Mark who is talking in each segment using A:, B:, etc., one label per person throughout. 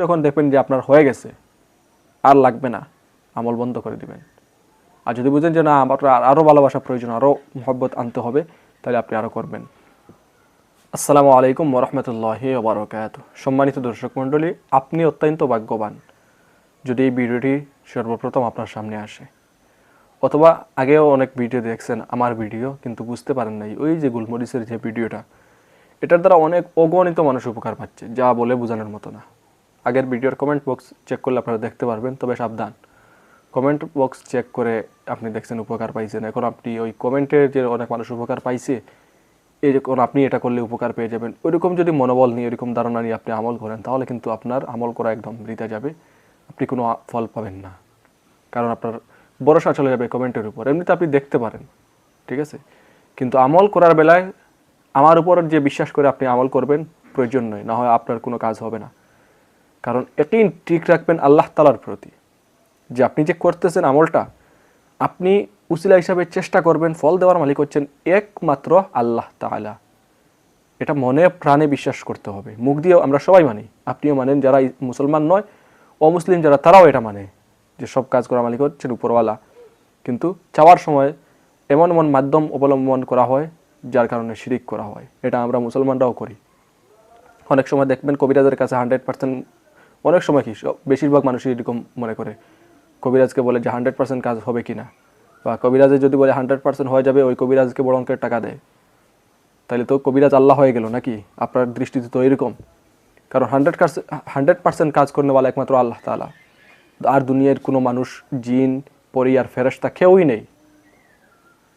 A: যখন দেখবেন যে আপনার হয়ে গেছে, আর লাগবে না, আমল বন্ধ করে দিবেন। আর যদি বুঝেন যে না আমার আরও ভালোবাসা প্রয়োজন আরও মহব্বত আনতে হবে, তাহলে আপনি আরও করবেন। আসসালামু আলাইকুম ওরহমতুল্লাহ ওবরকাত সম্মানিত দর্শক মণ্ডলী, আপনি অত্যন্ত ভাগ্যবান যদি এই ভিডিওটি সর্বপ্রথম আপনার সামনে আসে। অথবা আগেও অনেক ভিডিও দেখছেন আমার ভিডিও, কিন্তু বুঝতে পারেন নাই, ওই যে গুলমরিচের যে ভিডিওটা, এটার দ্বারা অনেক অগণিত মানুষ উপকার পাচ্ছে, যা বলে বোঝানোর মতো না। আগের ভিডিওর কমেন্ট বক্স চেক করলে আপনারা দেখতে পারবেন তবে সাবধান। কমেন্ট বক্স চেক করে আপনি দেখছেন উপকার পাইছেন। এখন আপনি ওই কমেন্টের যে অনেক মানুষ উপকার পাইছে কোন আপনি এটা করলে উপকার পেয়ে যাবেন। ওইরকম যদি মনোবল নিয়ে এরকম ধারণা নিয়ে আপনি আমল করেন, তাহলে কিন্তু আপনার আমল করা একদম বৃথা যাবে। আপনি কোনো ফল পাবেন না। কারণ আপনার ভরসা চলে যাবে কমেন্টের উপর। এমনিতে আপনি দেখতে পারেন, ঠিক আছে? কিন্তু আমল করার বেলায় আমার উপর যে বিশ্বাস করে আপনি আমল করবেন, প্রয়োজন নয়। না হয় আপনার কোনো কাজ হবে না। কারণ একই ঠিক রাখবেন আল্লাহ তালার প্রতি। যে আপনি যে করতেছেন আমলটা, আপনি উসিলা হিসাবে চেষ্টা করবেন, ফল দেওয়ার মালিক হচ্ছেন একমাত্র আল্লাহ তাআলা। এটা মনে প্রাণে বিশ্বাস করতে হবে। মুখ দিয়েও আমরা সবাই মানি। আপনিও মানেন যারা মুসলমান নয়, অমুসলিম যারা, তারাও এটা মানে যে সব কাজ করা মালিক হচ্ছেন উপরওয়ালা। কিন্তু চাওয়ার সময় এমন এমন মাধ্যম অবলম্বন করা হয়, যার কারণে শিরিক করা হয়। এটা আমরা মুসলমানরাও করি। অনেক সময় দেখবেন কবিরাজের কাছে হান্ড্রেড পার্সেন্ট অনেক সময় কি বেশিরভাগ মানুষই এরকম মনে করে। কবিরাজকে বলে যে হান্ড্রেড পার্সেন্ট কাজ হবে কি না বা কবিরাজে যদি বলে হান্ড্রেড পার্সেন্ট হয়ে যাবে, ওই কবিরাজকে বড় অঙ্কের টাকা দেয়। তাহলে তো কবিরাজ আল্লাহ হয়ে গেল নাকি? আপনার দৃষ্টিতে তো এরকম। কারণ হান্ড্রেড হান্ড্রেড পার্সেন্ট কাজ করতে বলা একমাত্র আল্লাহ তালা আর দুনিয়ার কোনো মানুষ, জিন, পরি আর ফেরস্তা কেউই নেই।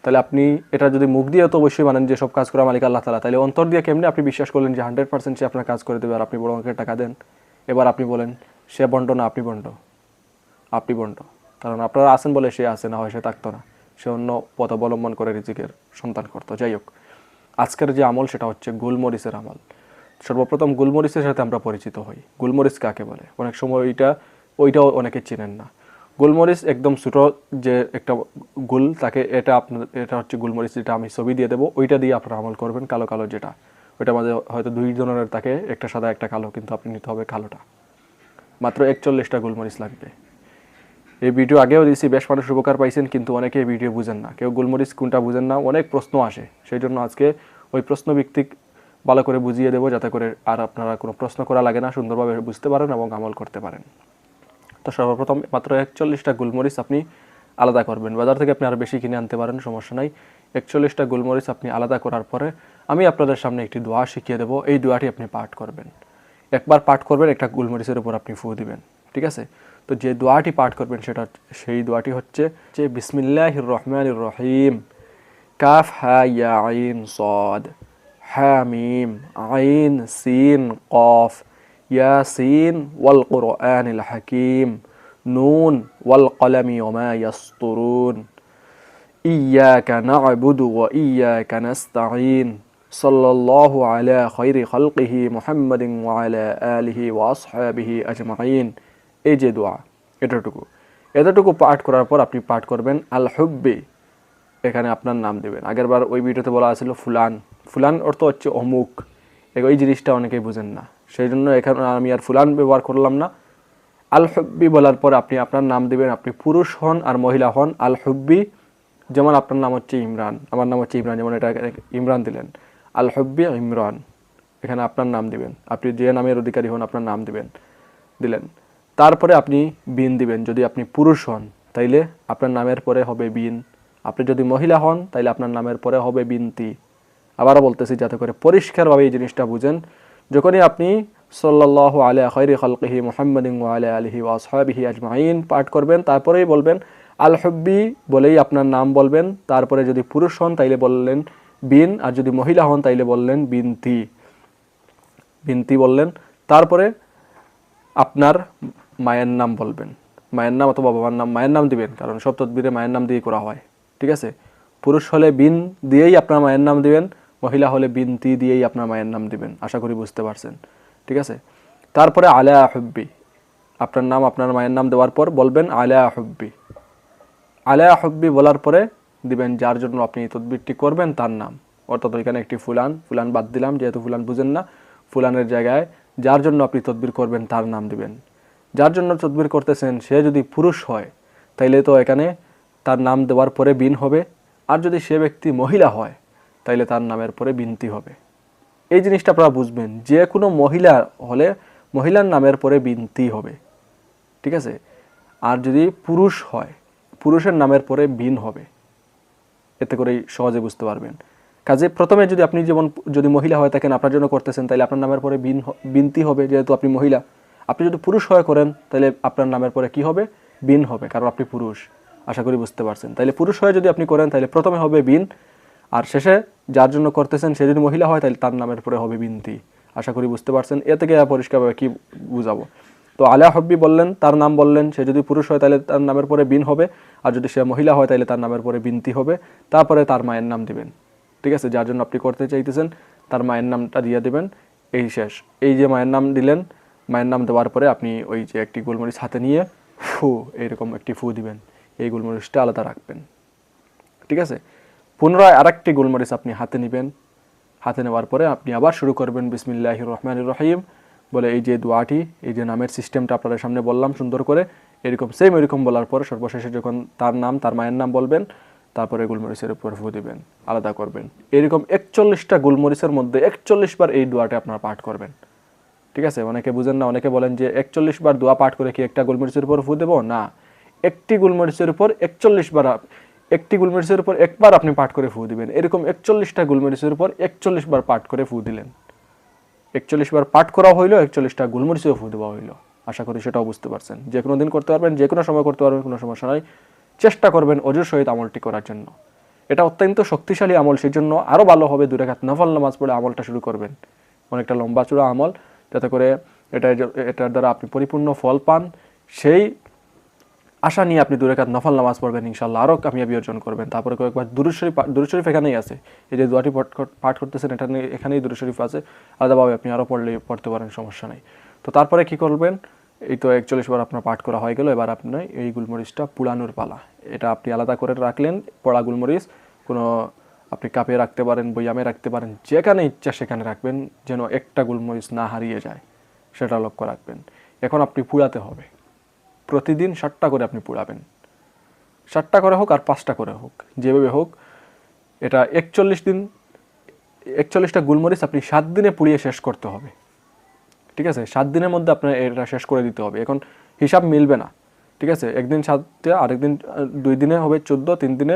A: তাহলে আপনি এটা যদি মুখ দিয়ে তো অবশ্যই মানেন যে সব কাজ করা মালিক আল্লাহ তালা তাহলে অন্তর দিয়ে কেমনি আপনি বিশ্বাস করলেন যে হান্ড্রেড পার্সেন্ট সে আপনার কাজ করে দেবে আর আপনি বড় অঙ্কের টাকা দেন? এবার আপনি বলেন, সে বন্ড না আপনি বন্ড? আপনি বন্ড। কারণ আপনারা আছেন বলে সে আছে, না হয় সে থাকতো না। সে অন্য পথ অবলম্বন করে রিজিকের সন্তান করতো। যাই হোক, আজকের যে আমল সেটা হচ্ছে গুলমরিচের আমল। সর্বপ্রথম গুলমরিচের সাথে আমরা পরিচিত হই। গুলমরিচ কাকে বলে? অনেক সময় ওইটা, ওইটাও অনেকে চিনেন না। গোলমরিচ একদম ছোটো যে একটা গুল, তাকে এটা আপনার, এটা হচ্ছে গুলমরিচ, যেটা আমি ছবি দিয়ে দেবো। ওইটা দিয়ে আপনারা আমল করবেন, কালো কালো যেটা। ওইটা মাঝে হয়তো দুই ধরনের তাকে একটা সাদা, একটা কালো, কিন্তু আপনি নিতে হবে কালোটা। মাত্র একচল্লিশটা গোলমরিচ লাগবে। এই ভিডিও আগেও দিয়েছি, বেশ মানুষ উপকার পাইছেন, কিন্তু অনেকে এই ভিডিও বুঝেন না। কেউ গোলমরিচ কোনটা বুঝেন না, অনেক প্রশ্ন আসে। সেই জন্য আজকে ওই প্রশ্ন ভিত্তিক ভালো করে বুঝিয়ে দেবো, যাতে করে আর আপনারা কোনো প্রশ্ন করা লাগে না, সুন্দরভাবে বুঝতে পারেন এবং আমল করতে পারেন। তো সর্বপ্রথম মাত্র একচল্লিশটা গোলমরিচ আপনি আলাদা করবেন। বাজার থেকে আপনি আরও বেশি কিনে আনতে পারেন, সমস্যা নাই। একচল্লিশটা গোলমরিচ আপনি আলাদা করার পরে আমি আপনাদের সামনে একটি দোয়া শিখিয়ে দেবো এই দোয়াটি আপনি পাঠ করবেন একবার পাঠ করবেন একটা গোলমরিচের উপর আপনি ফু দিবেন ঠিক আছে তো যে দোয়াটি পাঠ করবেন সেটা সেই দোয়াটি হচ্ছে যে বিসমিল্লাহ রহমান রহিম কাফ হা ইয়া আইন সদ حاميم عين سين قاف ياسين والقرآن الحكيم نون والقلم وما يسطرون إياك نعبد وإياك نستعين সাল্লাহ আলা খৈরি খলকিহি মোহাম্মদিন ওয়ালা আলিহি ওয়াসহাবিহি আজমাইন। এই যে দোয়া, এতটুকু। এতটুকু পাঠ করার পর আপনি পাঠ করবেন আল হুব্বি। এখানে আপনার নাম দেবেন। আগেরবার ওই ভিডিওতে বলা আছিল ফুলান। ফুলান অর্থ হচ্ছে অমুক। ওই জিনিসটা অনেকেই বুঝেন না। সেই জন্য এখানে আমি আর ফুলান ব্যবহার করলাম না। আল হুব্বি বলার পর আপনি আপনার নাম দেবেন, আপনি পুরুষ হন আর মহিলা হন। আল হুব্বি, যেমন আপনার নাম হচ্ছে ইমরান। আমার নাম হচ্ছে ইমরান, যেমন এটা ইমরান দিলেন। আল হব্বি ইমরান। এখানে আপনার নাম দিবেন। আপনি যে নামের অধিকারী হন, আপনার নাম দিবেন। দিলেন। তারপরে আপনি বিন দিবেন। যদি আপনি পুরুষ হন, তাইলে আপনার নামের পরে হবে বিন। আপনি যদি মহিলা হন, তাইলে আপনার নামের পরে হবে বিনতি। আবারও বলতেছি যাতে করে পরিষ্কারভাবে এই জিনিসটা বুঝেন। যখনই আপনি সাল্লাহ আলিয়া খৈরি খলকিহি মোহাম্মদিন আলিয়া আলহি ওয়াসহাবিহি আজমাইন পাঠ করবেন, তারপরেই বলবেন, আল হব্বি বলেই আপনার নাম বলবেন। তারপরে যদি পুরুষ হন, তাইলে বললেন বিন, আর যদি মহিলা হন তাইলে বললেন বিনতি। বিনতি বললেন। তারপরে আপনার মায়ের নাম বলবেন। মায়ের নাম অথবা বাবার নাম, মায়ের নাম দিবেন, কারণ সব মায়ের নাম দিয়ে করা হয়। ঠিক আছে? পুরুষ হলে বিন দিয়েই আপনার মায়ের নাম দিবেন, মহিলা হলে বিনতি দিয়েই আপনার মায়ের নাম দিবেন। আশা করি বুঝতে পারছেন। ঠিক আছে? তারপরে আলিয়া হব্বি। আপনার নাম, আপনার মায়ের নাম দেওয়ার পর বলবেন আলিয়া হব্বি। আলিয়া হব্বি বলার পরে দিবেন, যার জন্য আপনি তদবিরটি করবেন তার নাম। অর্থাৎ ওইখানে একটি ফুলান ফুলান বাদ দিলাম, যেহেতু ফুলান বুঝেন না, ফুলানের জায়গায় যার জন্য আপনি তদবির করবেন তার নাম দিবেন। যার জন্য তদবির করতেছেন, সে যদি পুরুষ হয়, তাইলে তো এখানে তার নাম দেওয়ার পরে বিন হবে। আর যদি সে ব্যক্তি মহিলা হয়, তাইলে তার নামের পরে বিনতি হবে। এই জিনিসটা আপনারা বুঝবেন, যে কোনো মহিলা হলে মহিলার নামের পরে বিনতি হবে। ঠিক আছে? আর যদি পুরুষ হয়, পুরুষের নামের পরে বিন হবে। এতে করেই সহজে বুঝতে পারবেন। কাজে প্রথমে যদি আপনি যেমন যদি মহিলা হয়ে থাকেন, আপনার জন্য করতেছেন তাহলে আপনার নামের পরে বিন বিনতি হবে, যেহেতু আপনি মহিলা। আপনি যদি পুরুষ হয়ে করেন তাহলে আপনার নামের পরে কি হবে? বিন হবে, কারণ আপনি পুরুষ। আশা করি বুঝতে পারছেন। তাহলে পুরুষ হয়ে যদি আপনি করেন তাহলে প্রথমে হবে বিন। আর শেষে যার জন্য করতেছেন, সে যদি মহিলা হয় তাহলে তার নামের পরে হবে বিনতি। আশা করি বুঝতে পারছেন। এ থেকে পরিষ্কারভাবে কি বুঝাবো? তো আলিয়া হব্বি বললেন, তার নাম বললেন, সে যদি পুরুষ হয় তাহলে তার নামের পরে বিন হবে, আর যদি সে মহিলা হয় তাহলে তার নামের পরে বিনতি হবে। তারপরে তার মায়ের নাম দিবেন। ঠিক আছে? যার জন্য আপনি করতে চাইতেছেন, তার মায়ের নামটা দিয়ে দিবেন। এই শেষ। এই যে মায়ের নাম দিলেন, মায়ের নাম দেওয়ার পরে আপনি ওই যে একটি গোলমরিচ হাতে নিয়ে ফু, এইরকম একটি ফু দিবেন। এই গোলমরিচটা আলাদা রাখবেন। ঠিক আছে? পুনরায় আরেকটি গোলমরিচ আপনি হাতে নেবেন। হাতে নেওয়ার পরে আপনি আবার শুরু করবেন। বিসমিল্লাহ রহমান রহিম। বলে এই যে দোয়াটি, এই যে নামের সিস্টেমটা আপনাদের সামনে বললাম সুন্দর করে, এরকম সেম এরকম বলার পর সর্বশেষে যখন তার নাম, তার মায়ের নাম বলবেন, তারপরে গোলমরিচের উপর ফু দিবেন, আলাদা করবেন। এরকম একচল্লিশটা গোলমরিচের মধ্যে একচল্লিশ বার এই দোয়াটা আপনারা পাঠ করবেন। ঠিক আছে? অনেকে বুঝেন না, অনেকে বলেন যে একচল্লিশ বার দোয়া পাঠ করে কি একটা গোলমরিচের উপর ফু দেবো? না। একটি গোলমরিচের উপর একচল্লিশ বার একটি গোলমরিচের উপর একবার আপনি পাঠ করে ফু দিবেন। এরকম একচল্লিশটা গোলমরিচের উপর একচল্লিশ বার পাঠ করে ফু দিলেন। একচল্লিশ বার পাঠ করা হইল একচল্লিশটা গোলমরিচেও ফু দেওয়া হইল। আশা করি সেটাও বুঝতে পারছেন। যে কোনো দিন করতে পারবেন, যে কোনো সময় করতে পারবেন, কোনো সমস্যা নয় চেষ্টা করবেন অজুর সহিত আমলটি করার জন্য। এটা অত্যন্ত শক্তিশালী আমল সেই জন্য আরও ভালো হবে দু রেখাত নফল নামাজ পড়ে আমলটা শুরু করবেন। অনেকটা লম্বা চূড়া আমল, যাতে করে এটা এটার দ্বারা আপনি পরিপূর্ণ ফল পান। সেই আশা নিয়ে আপনি দুরেকাত নফল নামাজ পড়বেন ইনশাল্লাহ আরও কামিয়াবি অর্জন করবেন। তারপরে কয়েকবার দুরুদ শরীফ দুরুদ শরীফ এখানেই আছে। এই যে দোয়াটি পাঠ করতেছেন এটা নিয়ে- এখানেই দুরুদ শরীফ আছে। আলাদাভাবে আপনি আরও পড়লে পড়তে পারেন, সমস্যা নেই। তো তারপরে কি করবেন? এই তো একচল্লিশ বার আপনার পাঠ করা হয়ে গেল। এবার আপনি এই গুলমরিচটা পুড়ানোর পালা। এটা আপনি আলাদা করে রাখলেন, পড়া গুলমরিচ। কোনো আপনি কাপে রাখতে পারেন বইয়ামে রাখতে পারেন, যেখানে ইচ্ছা সেখানে রাখবেন, যেন একটা গুলমরিচ না হারিয়ে যায়, সেটা লক্ষ্য রাখবেন। এখন আপনি পুড়াতে হবে। প্রতিদিন ষাটটা করে আপনি পুড়াবেন ষাটটা করে হোক আর পাঁচটা করে হোক, যেভাবে হোক, এটা একচল্লিশ দিন, একচল্লিশটা গুলমরিচ আপনি সাত দিনে পুড়িয়ে শেষ করতে হবে। ঠিক আছে? সাত দিনের মধ্যে আপনার এটা শেষ করে দিতে হবে। এখন হিসাব মিলবে না। ঠিক আছে? একদিন সাতটা, আরেকদিন দুই দিনে হবে চোদ্দ, তিন দিনে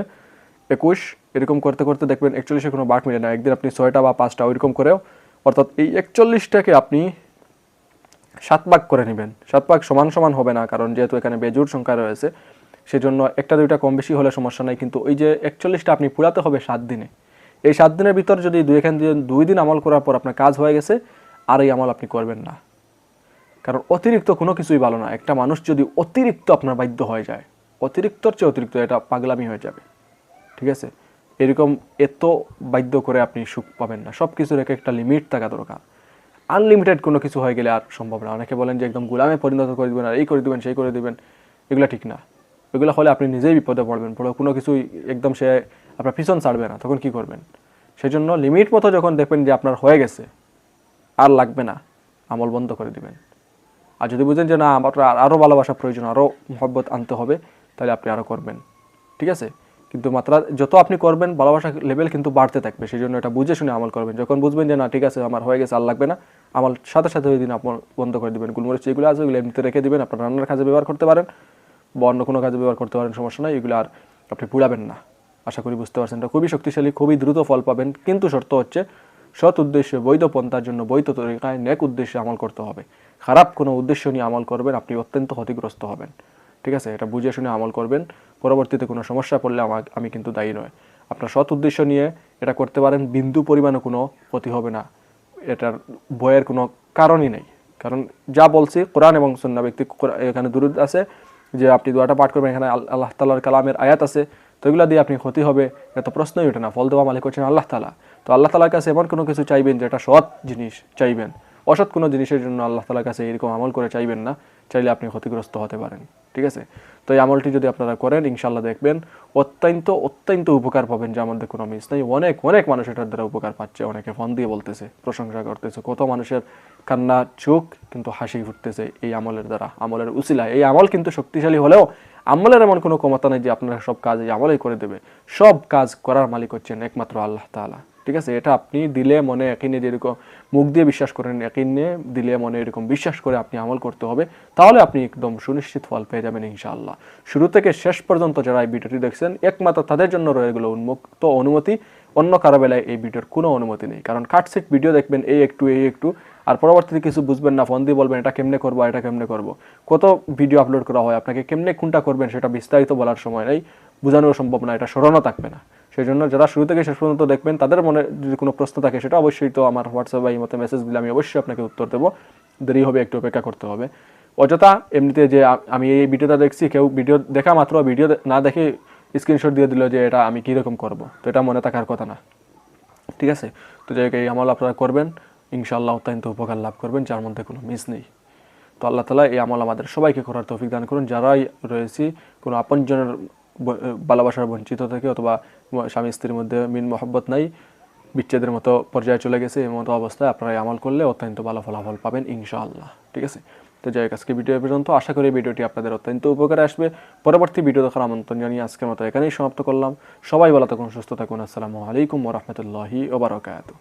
A: একুশ। এরকম করতে করতে দেখবেন একচল্লিশে কোনো বাট মিলে না। একদিন আপনি ছয়টা বা পাঁচটা ওইরকম করেও, অর্থাৎ এই একচল্লিশটাকে আপনি সাত ভাগ করে নেবেন। সাত ভাগ সমান সমান হবে না, কারণ যেহেতু এখানে বেজুর সংখ্যা রয়েছে, সেজন্য একটা দুইটা কম বেশি হলে সমস্যা নাই। কিন্তু ওই যে একচল্লিশটা আপনি পুরাতে হবে সাত দিনে। এই সাত দিনের ভিতর যদি দুই এখান দুই দিন আমল করার পর আপনার কাজ হয়ে গেছে, আর এই আমল আপনি করবেন না। কারণ অতিরিক্ত কোনো কিছুই ভালো না। একটা মানুষ যদি অতিরিক্ত আপনার বাধ্য হয়ে যায়, অতিরিক্তর চেয়ে অতিরিক্ত এটা পাগলামি হয়ে যাবে। ঠিক আছে? এরকম এত বাধ্য করে আপনি সুখ পাবেন না। সব কিছুর এক একটা লিমিট থাকা দরকার। আনলিমিটেড কোনো কিছু হয়ে গেলে আর সম্ভব না। অনেকে বলেন যে একদম গোলামে পরিণত করে দিবেন আর এই করে দিবেন, সেই করে দিবেন, এগুলো ঠিক না। এগুলো হলে আপনি নিজেই বিপদে পড়বেন। পড়ে কোনো কিছুই একদম সে আপনার পিছন ছাড়বে না, তখন কি করবেন? সেই জন্য লিমিট মতো যখন দেখবেন যে আপনার হয়ে গেছে, আর লাগবে না, আমল বন্ধ করে দিবেন। আর যদি বুঝেন যে না, আমার আরও ভালোবাসা প্রয়োজন আরও মহব্বত আনতে হবে, তাহলে আপনি আরও করবেন। ঠিক আছে? কিন্তু মাত্রা যত আপনি করবেন, ভালোবাসা লেভেল কিন্তু বাড়তে থাকবে। সেই জন্য এটা বুঝে শুনে আমল করবেন। যখন বুঝবেন যে, না, ঠিক আছে, আমার হয়ে গেছে, আর লাগবে না, আমল সাথে সাথে ওই দিন আপনার বন্ধ করে দিবেন। গুলমরিচ যেগুলো আছে, ওগুলো এমনিতে রেখে দেবেন। আপনার রান্নার কাজে ব্যবহার করতে পারেন বা অন্য কোনো কাজে ব্যবহার করতে পারেন, সমস্যা নাই। এগুলো আর আপনি পুড়াবেন না। আশা করি বুঝতে পারছেন। এটা খুবই শক্তিশালী, খুবই দ্রুত ফল পাবেন। কিন্তু শর্ত হচ্ছে, সৎ উদ্দেশ্যে, বৈধ পন্থার জন্য বৈধ তরিকায় নেক উদ্দেশ্যে আমল করতে হবে। খারাপ কোনো উদ্দেশ্য নিয়ে আমল করবেন। আপনি অত্যন্ত ক্ষতিগ্রস্ত হবেন। ঠিক আছে? এটা বুঝে শুনে আমল করবেন। পরবর্তীতে কোনো সমস্যা পড়লে আমি কিন্তু দায়ী নয়। আপনার সৎ উদ্দেশ্য নিয়ে এটা করতে পারেন, বিন্দু পরিমাণে কোনো ক্ষতি হবে না। এটার বয়ের কোনো কারণই নেই। কারণ যা বলছি, কোরআন এবং সন্না ব্যক্তি এখানে দুরুদ আছে যে আপনি দোয়াটা পাঠ করবেন, এখানে আল- আল্লাহ তালার কালামের আয়াত আছে। তো এগুলো দিয়ে আপনি ক্ষতি হবে, এত প্রশ্নই ওঠে না। ফল দেওয়া মালিক হচ্ছেন আল্লাহ তালা তো আল্লাহ তালার কাছে এমন কোনো কিছু চাইবেন যেটা সৎ জিনিস চাইবেন? অসৎ কোনো জিনিসের জন্য আল্লাহ তালার কাছে এরকম আমল করে চাইবেন না। চাইলে আপনি ক্ষতিগ্রস্ত হতে পারেন, ঠিক আছে? তো এই আমলটি যদি আপনারা করেন ইনশাল্লাহ দেখবেন অত্যন্ত অত্যন্ত উপকার পাবেন, যে আমাদের কোনো মিস নেই। অনেক অনেক মানুষ এটার দ্বারা উপকার পাচ্ছে। অনেকে ফোন দিয়ে বলতেছে, প্রশংসা করতেছে। কত মানুষের কান্না, চোখ কিন্তু হাসি ফুটতেছে এই আমলের দ্বারা, আমলের উসিলা এই আমল কিন্তু শক্তিশালী হলেও আমলের এমন কোনো ক্ষমতা নেই যে আপনারা সব কাজ এই আমলেই করে দেবে। সব কাজ করার মালিক হচ্ছেন একমাত্র আল্লাহ তাআলা। ঠিক আছে? এটা আপনি দিলে মনে একিনে যেরকম মুখ দিয়ে বিশ্বাস করেন, একিনে দিলে মনে এরকম বিশ্বাস করে আপনি আমল করতে হবে, তাহলে আপনি একদম সুনিশ্চিত ফল পেয়ে যাবেন ইনশাআল্লাহ। শুরু থেকে শেষ পর্যন্ত যারা এই ভিডিওটি দেখছেন, একমাত্র তাদের জন্য রয়ে গেল উন্মুক্ত অনুমতি। অন্য কারও বেলায় এই ভিডিওর কোনো অনুমতি নেই, কারণ কাটসিট ভিডিও দেখবেন, এই একটু এই একটু, আর পরবর্তীতে কিছু বুঝবেন না, ফোন দিয়ে বলবেন, এটা কেমনে করব, এটা কেমনে করব? কত ভিডিও আপলোড করা হয়, আপনাকে কেমনে কোনটা করবেন, সেটা বিস্তারিত বলার সময় নেই বোঝানো সম্ভব না, এটা স্মরণও থাকবে না। সেই জন্য যারা শুরু থেকে শেষ পর্যন্ত দেখবেন, তাদের মনে যদি কোনো প্রশ্ন থাকে, সেটা অবশ্যই তো আমার হোয়াটসঅ্যাপ বা মতো মেসেজ দিলে আমি অবশ্যই আপনাকে উত্তর দেবো। দেরি হবে, একটু অপেক্ষা করতে হবে। অযথা এমনিতে যে আমি এই ভিডিওটা দেখছি, কেউ ভিডিও দেখা মাত্র, ভিডিও না দেখে স্ক্রিনশট দিয়ে দিল যে এটা আমি কীরকম করব। তো এটা মনে থাকার কথা না। ঠিক আছে? তো যাই এই আমল আপনারা করবেন। ইনশাআল্লাহ অত্যন্ত উপকার লাভ করবেন, যার মধ্যে কোনো মিস নেই। তো আল্লাহ তালা এই আমল আমাদের সবাইকে করার তৌফিক দান করুন। যারাই রয়েছি, কোনো আপনজনের ভালোবাসার বঞ্চিত থেকে অথবা স্বামী স্ত্রীর মধ্যে মিন মহব্বত নাই, বিচ্ছেদের মতো পর্যায়ে চলে গেছে, এই মতো অবস্থায় আপনারা আমল করলে অত্যন্ত ভালো ফলাফল পাবেন ইনশাআল্লাহ, ঠিক আছে? তো যাই আজকে ভিডিও পর্যন্ত, আশা করি ভিডিওটি আপনাদের অত্যন্ত উপকারে আসবে। পরবর্তী ভিডিও দেখার আমন্ত্রণ জানিয়ে আজকের মতো এখানেই সমাপ্ত করলাম। সবাই ভালো থাকুন, সুস্থ থাকুন, আসসালামু আলাইকুম ওরহমতুল্লাহি ওবরাকাতু